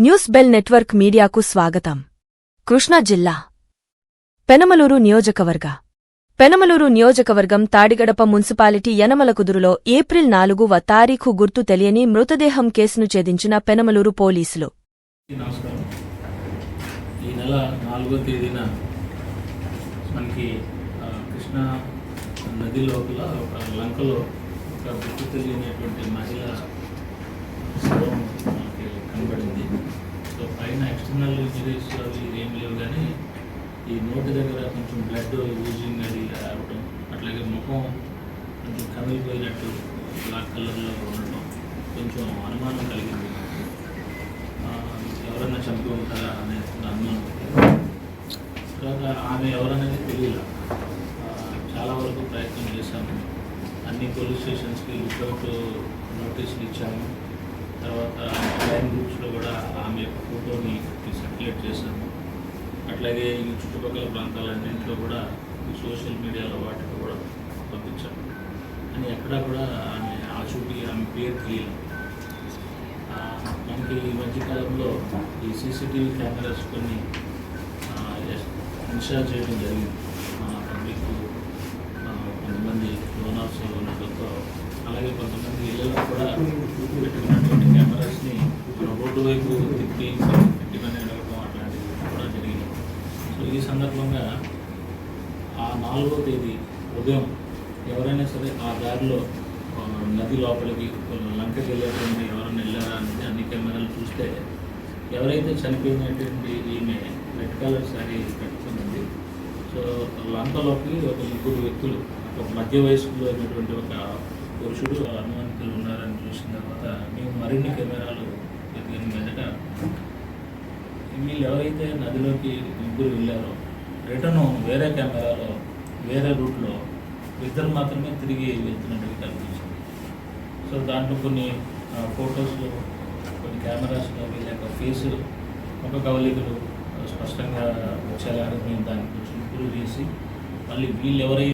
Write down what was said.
News bell network మీడియాకు స్వాగతం. కృష్ణా జిల్లా. పెనమలూరు నియోజకవర్గ. పెనమలూరు నియోజకవర్గం తాడిగడప మున్సిపాలిటీ యనమలకుదురులో ఏప్రిల్ నాలుగువ తారీఖు గుర్తు తెలియని మృతదేహం కేసును ఛేదించిన పెనమలూరు పోలీసులు. ఈ నెల తేదీన మనకి కృష్ణా నది లోపల ఒక లంకలో ఒక గుర్తు తెలియనటువంటి మహిళ శవం మనకి కనబడింది సో పైన ఎక్స్టర్నల్ ఇంజరీస్ అవి ఏం లేవు కానీ ఈ నోటి దగ్గర కొంచెం బ్లడ్ యూజింగ్ అది రావడం అట్లాగే ముఖం కొంచెం కమిలిపోయినట్టు బ్లాక్ కలర్లో ఉండటం కొంచెం అనుమానం కలిగింది. ఎవరన్నా ఎవరైనా చంపి ఉంటారా అనే అనుమానం తర్వాత ఆమె ఎవరనేది తెలియదు చాలా వరకు ప్రయత్నం చేశాము. అన్ని పోలీస్ స్టేషన్స్కి లుక్అవుట్ నోటీసులు ఇచ్చాము. తర్వాత ఆన్లైన్ గ్రూప్స్లో కూడా ఆమె యొక్క ఫోటోని సర్క్యులేట్ చేశాము అట్లాగే ఈ చుట్టుపక్కల ప్రాంతాలన్నింటిలో కూడా ఈ సోషల్ మీడియాలో వాటిలో కూడా పంపించాము అని ఎక్కడా కూడా ఆమె ఆచూటీ ఆమె పేరు తెలియదు మనకి ఈ మధ్యకాలంలో ఈ సీసీటీవీ కెమెరాస్ కొన్ని ఇన్స్టాల్ చేయడం జరిగింది. మన పబ్లిక్ కొంతమంది డోనర్స్ ఉండడంతో అలాగే కొంతమంది ఇళ్ళలో కూడా మన వైపు తిప్పి పెట్టమని అడగడం అట్లాంటివి కూడా జరిగింది సో ఈ సందర్భంగా ఆ నాలుగో తేదీ ఉదయం ఎవరైనా సరే ఆ దారిలో నది లోపలికి లంకకి వెళ్ళేటువంటి ఎవరైనా వెళ్ళారా అనేది అన్ని కెమెరాలు చూస్తే ఎవరైతే చనిపోయినటువంటి ఈమె రెడ్ కలర్ శారీ కట్టుకుంది సో లంకలోకి ఒక ముగ్గురు వ్యక్తులు ఒక మధ్య వయస్సులో అయినటువంటి ఒక పురుషుడు అనుమానితులు ఉన్నారని చూసిన తర్వాత మేము మరిన్ని కెమెరాలు ఎవరైతే నదిలోకి ముగ్గురు వెళ్ళారో రిటర్న్ వేరే కెమెరాలో వేరే రూట్లో ఇద్దరు మాత్రమే తిరిగి వెళ్తున్నట్టుగా కనిపించింది. సో దాంట్లో కొన్ని ఫొటోస్లో కొన్ని కెమెరాస్లో వీళ్ళ యొక్క ఫేస్ ఒక కవలికలు స్పష్టంగా వచ్చేలాగా మేము దాన్ని కొంచెం ఇంప్రూవ్ చేసి మళ్ళీ వీళ్ళు ఎవరైతే